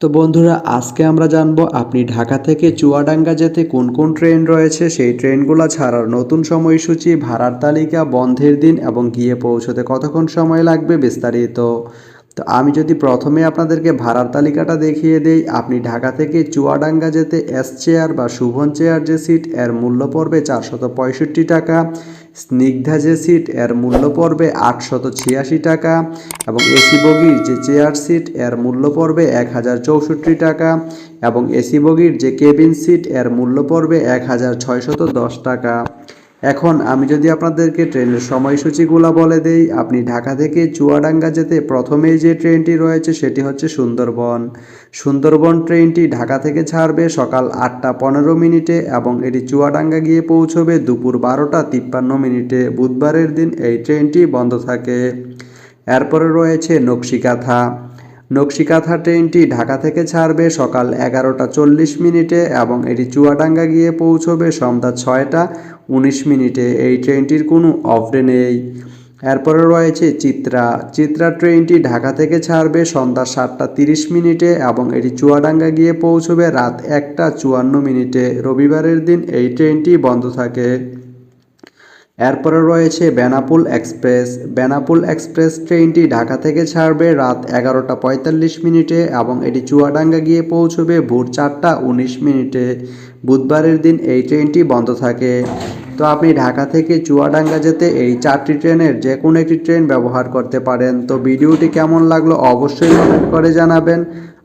তো বন্ধুরা, আজকে আমরা জানব আপনি ঢাকা থেকে চুয়াডাঙ্গা যেতে কোন কোন ট্রেন রয়েছে? সেই ট্রেনগুলো ছাড়ার নতুন সময়সূচি, ভাড়ার তালিকা, বন্ধের দিন এবং গিয়ে পৌঁছতে কতক্ষণ সময় লাগবে বিস্তারিত। তো আমি যদি প্রথমে আপনাদেরকে ভাড়ার তালিকাটা দেখিয়ে দেই, আপনি ঢাকা থেকে চুয়াডাঙ্গা যেতে এস চেয়ার বা শুভন চেয়ার যে সিট এর মূল্য পড়বে চারশত পঁয়ষট্টি টাকা। স্নিগ্ধা যে সিট, এর মূল্য পড়বে আটশত ছিয়াশি টাকা এবং এসি বগির যে চেয়ার সিট, এর মূল্য পড়বে এক হাজার চৌষট্টি টাকা এবং এসি বগির যে কেবিন সিট, এর মূল্য পড়বে এক হাজার ছয়শত দশ টাকা। এখন আমি যদি আপনাদেরকে ট্রেনের সময়সূচিগুলো বলে দেই, আপনি ঢাকা থেকে চুয়াডাঙ্গা যেতে প্রথমেই যে ট্রেনটি রয়েছে সেটি হচ্ছে সুন্দরবন। সুন্দরবন ট্রেনটি ঢাকা থেকে ছাড়বে সকাল আটটা পনেরো মিনিটে এবং এটি চুয়াডাঙ্গা গিয়ে পৌঁছবে দুপুর বারোটা তিপ্পান্ন মিনিটে। বুধবারের দিন এই ট্রেনটি বন্ধ থাকে। এরপরে রয়েছে নকশিকাথা। নকশিকাথা ট্রেনটি ঢাকা থেকে ছাড়বে সকাল এগারোটা চল্লিশ মিনিটে এবং এটি চুয়াডাঙ্গা গিয়ে পৌঁছবে সন্ধ্যা ছয়টা উনিশ মিনিটে। এই ট্রেনটির কোনো অফ ডে নেই। এরপরে রয়েছে চিত্রা। চিত্রা ট্রেনটি ঢাকা থেকে ছাড়বে সন্ধ্যা সাতটা তিরিশ মিনিটে এবং এটি চুয়াডাঙ্গা গিয়ে পৌঁছবে রাত একটা চুয়ান্ন মিনিটে। রবিবারের দিন এই ট্রেনটি বন্ধ থাকে। এরপরে রয়েছে বেনাপুল এক্সপ্রেস। বেনাপুল এক্সপ্রেস ট্রেনটি ঢাকা থেকে ছাড়বে রাত এগারোটা পঁয়তাল্লিশ মিনিটে এবং এটি চুয়াডাঙ্গা গিয়ে পৌঁছবে ভোর চারটা উনিশ মিনিটে। বুধবারের দিন এই ট্রেনটি বন্ধ থাকে। তো আপনি ঢাকা থেকে চুয়াডাঙ্গা যেতে এই চারটি ট্রেনের যে কোনো একটি ট্রেন ব্যবহার করতে পারেন। তো ভিডিওটি কেমন লাগল অবশ্যই কমেন্ট করে জানাবেন।